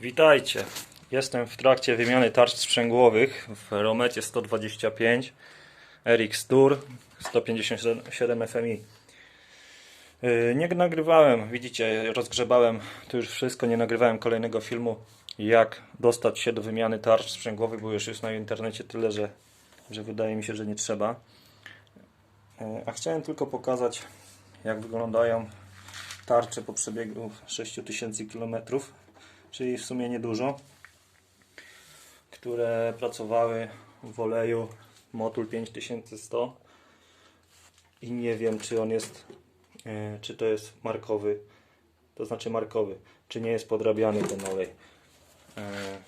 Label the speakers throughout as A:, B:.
A: Witajcie. Jestem w trakcie wymiany tarcz sprzęgłowych w Romecie 125 RX Tour 157 FMI. Nie nagrywałem, widzicie, rozgrzebałem to już wszystko, nie nagrywałem kolejnego filmu jak dostać się do wymiany tarcz sprzęgłowych, bo już jest na internecie tyle, że, że wydaje mi się, że nie trzeba. Yy, A chciałem tylko pokazać jak wyglądają tarcze po przebiegu 6000 km, czyli w sumie niedużo, które pracowały w oleju Motul 5100 i nie wiem czy on jest, e, czy to jest markowy, to znaczy markowy, czy nie jest podrabiany ten olej. E,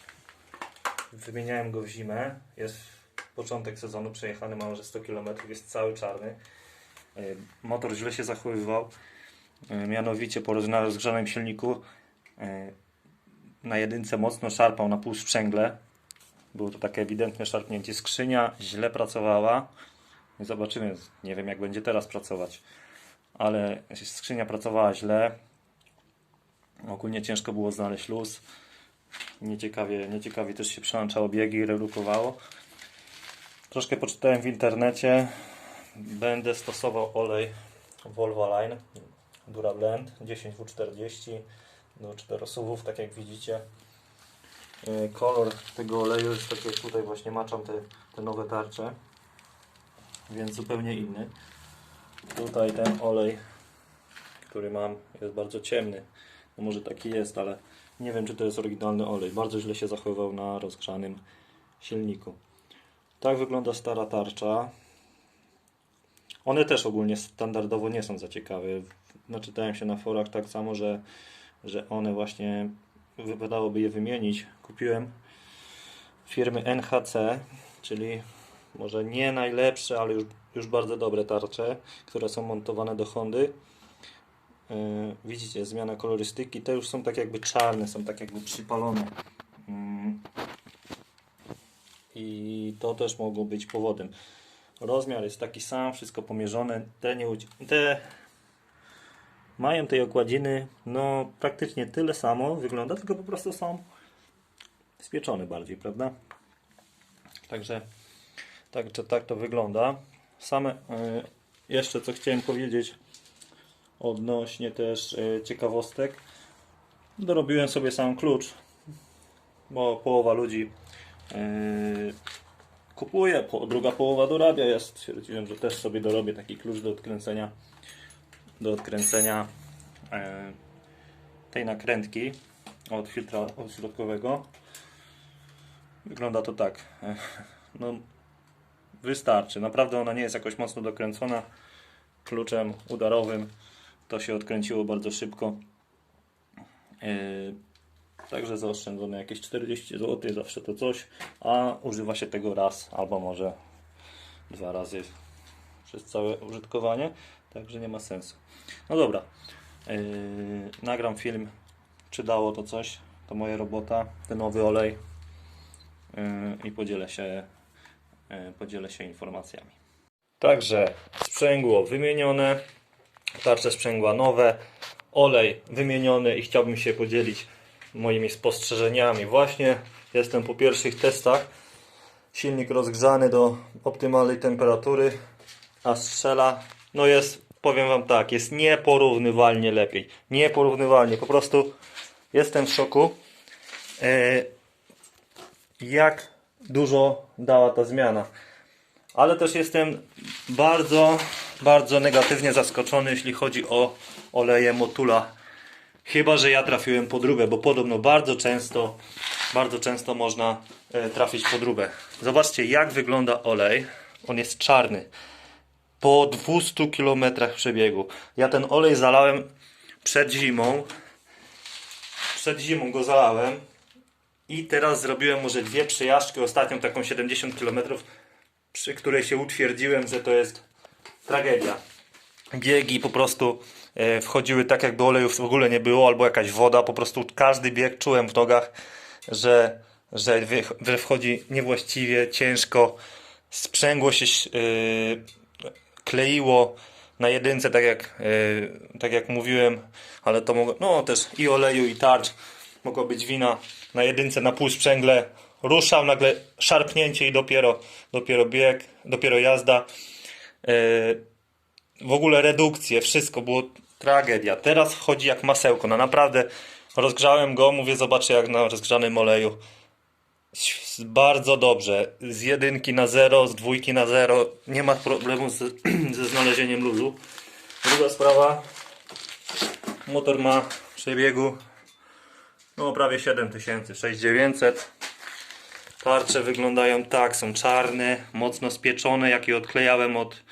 A: Wymieniałem go w zimę, jest początek sezonu, przejechany ma może 100 km, jest cały czarny. E, Motor źle się zachowywał, mianowicie po rozgrzanym silniku na jedynce mocno szarpał na pół sprzęgle. Było to takie ewidentne szarpnięcie. Skrzynia źle pracowała. Zobaczymy, nie wiem jak będzie teraz pracować. Ale skrzynia pracowała źle. Ogólnie ciężko było znaleźć luz. Nieciekawie, nieciekawie też się przełączało biegi i redukowało. Troszkę poczytałem w internecie. Będę stosował olej Volvo Line Durablend 10W40 do 4 suwów, tak jak widzicie. E, Kolor tego oleju jest tak jak tutaj właśnie maczam te, te nowe tarcze, więc zupełnie inny. Tutaj ten olej, który mam, jest bardzo ciemny. No może taki jest, ale nie wiem, czy to jest oryginalny olej. Bardzo źle się zachowywał na rozgrzanym silniku. Tak wygląda stara tarcza. One też ogólnie standardowo nie są za ciekawe. Naczytałem się na forach tak samo, że, że one właśnie wypadałoby je wymienić. Kupiłem firmy NHC, czyli może nie najlepsze, ale już, już bardzo dobre tarcze, które są montowane do Hondy. Yy, widzicie, zmiana kolorystyki. Te już są tak jakby czarne, są tak jakby przypalone. Mm. I to też mogło być powodem. Rozmiar jest taki sam, wszystko pomierzone. Te, nie, te mają tej okładziny no praktycznie tyle samo wygląda, tylko po prostu są spieczone bardziej, prawda? Także tak, tak to wygląda. Same y, jeszcze co chciałem powiedzieć odnośnie też y, ciekawostek. Dorobiłem sobie sam klucz, bo połowa ludzi y, kupuje, druga połowa dorabia. Ja stwierdziłem, że też sobie dorobię taki klucz do odkręcenia do odkręcenia e, tej nakrętki od filtra odśrodkowego. Wygląda to tak. E, no, wystarczy. Naprawdę ona nie jest jakoś mocno dokręcona. Kluczem udarowym to się odkręciło bardzo szybko. E, Także zaoszczędzone jakieś 40 zł, zawsze to coś, a używa się tego raz albo może dwa razy przez całe użytkowanie, także nie ma sensu. No dobra, yy, nagram film, czy dało to coś, to moja robota, ten nowy olej. Yy, i podzielę się, yy, podzielę się informacjami. Także sprzęgło wymienione, tarcze sprzęgła nowe, olej wymieniony i chciałbym się podzielić moimi spostrzeżeniami. Właśnie jestem po pierwszych testach. Silnik rozgrzany do optymalnej temperatury, a strzela, no jest, powiem Wam tak, jest nieporównywalnie lepiej. Nieporównywalnie, po prostu jestem w szoku. E, jak dużo dała ta zmiana. Ale też jestem bardzo, bardzo negatywnie zaskoczony, jeśli chodzi o oleje Motula. Chyba, że ja trafiłem podróbę, bo podobno bardzo często, bardzo często można e, trafić podróbę. Zobaczcie, jak wygląda olej. On jest czarny. Po 200 km przebiegu. Ja ten olej zalałem przed zimą. Przed zimą go zalałem. I teraz zrobiłem może dwie przejażdżki, ostatnią taką 70 km, przy której się utwierdziłem, że to jest tragedia. Biegi po prostu e, wchodziły tak, jakby olejów w ogóle nie było, albo jakaś woda. Po prostu każdy bieg czułem w nogach, że, że wchodzi niewłaściwie, ciężko. Sprzęgło się e, kleiło na jedynce, tak jak, e, tak jak mówiłem, ale to mogło, no też i oleju, i tarcz. mogła być wina na jedynce na pół sprzęgle. Ruszał, nagle szarpnięcie i dopiero, dopiero bieg, dopiero jazda. Yy, w ogóle redukcje, wszystko było tragedia. Teraz chodzi jak masełko. No naprawdę rozgrzałem go, mówię, zobaczcie jak na rozgrzanym oleju. Bardzo dobrze. Z jedynki na zero, z dwójki na zero. Nie ma problemu z, ze znalezieniem luzu. Druga sprawa. Motor ma przebiegu no prawie 7000, 6900. Tarcze wyglądają tak, są czarne, mocno spieczone, jak je odklejałem od,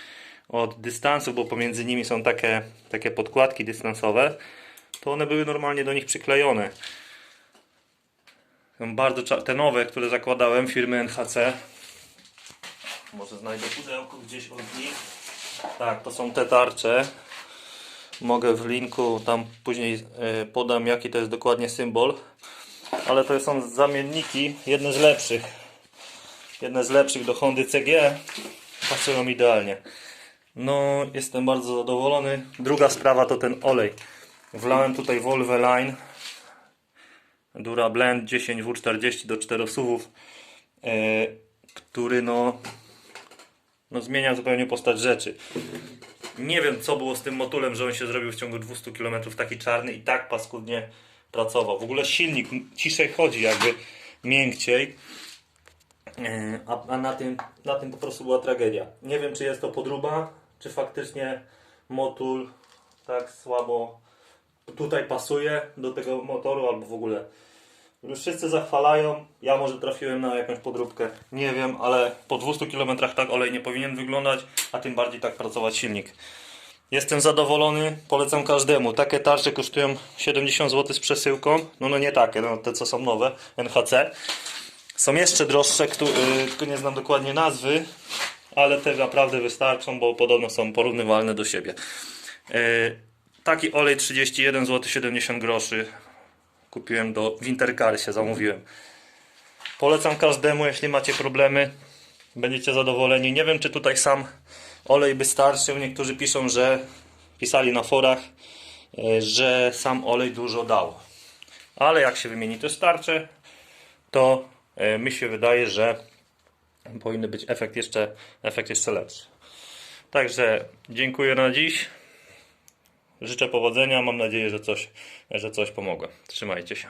A: od dystansu, bo pomiędzy nimi są takie, takie podkładki dystansowe, to one były normalnie do nich przyklejone. Są bardzo te nowe, które zakładałem firmy NHC. Może znajdę pudełko gdzieś od nich. Tak, to są te tarcze. Mogę w linku tam później e, podam jaki to jest dokładnie symbol. Ale to są zamienniki, jedne z lepszych. Jedne z lepszych do Hondy CG. Pasują idealnie. No, jestem bardzo zadowolony. Druga sprawa to ten olej. Wlałem tutaj Volve Line Dura Blend 10W40 do 4 suwów, e, który no, no zmienia zupełnie postać rzeczy. Nie wiem co było z tym motulem, że on się zrobił w ciągu 200 km taki czarny i tak paskudnie pracował. W ogóle silnik ciszej chodzi, jakby miękciej. E, A, a na, tym, na tym po prostu była tragedia. Nie wiem, czy jest to podróba, czy faktycznie motul tak słabo tutaj pasuje do tego motoru, albo w ogóle. Już wszyscy zachwalają. Ja może trafiłem na jakąś podróbkę. Nie wiem, ale po 200 km tak olej nie powinien wyglądać, a tym bardziej tak pracować silnik. Jestem zadowolony, polecam każdemu. Takie tarcze kosztują 70 zł z przesyłką. No, no nie takie, no te co są nowe, NHC. Są jeszcze droższe, y, tylko nie znam dokładnie nazwy, ale te naprawdę wystarczą, bo podobno są porównywalne do siebie. Y, Taki olej 31 zł 70 groszy kupiłem do Wintercarsie, zamówiłem. Polecam każdemu, jeśli macie problemy, będziecie zadowoleni. Nie wiem, czy tutaj sam olej by starczył. Niektórzy piszą, że pisali na forach, e, że sam olej dużo dał. Ale jak się wymieni to starcze, to e, mi się wydaje, że powinny być efekt jeszcze, efekt jeszcze lepszy. Także dziękuję na dziś. Życzę powodzenia. Mam nadzieję, że coś, że coś pomogłem. Trzymajcie się.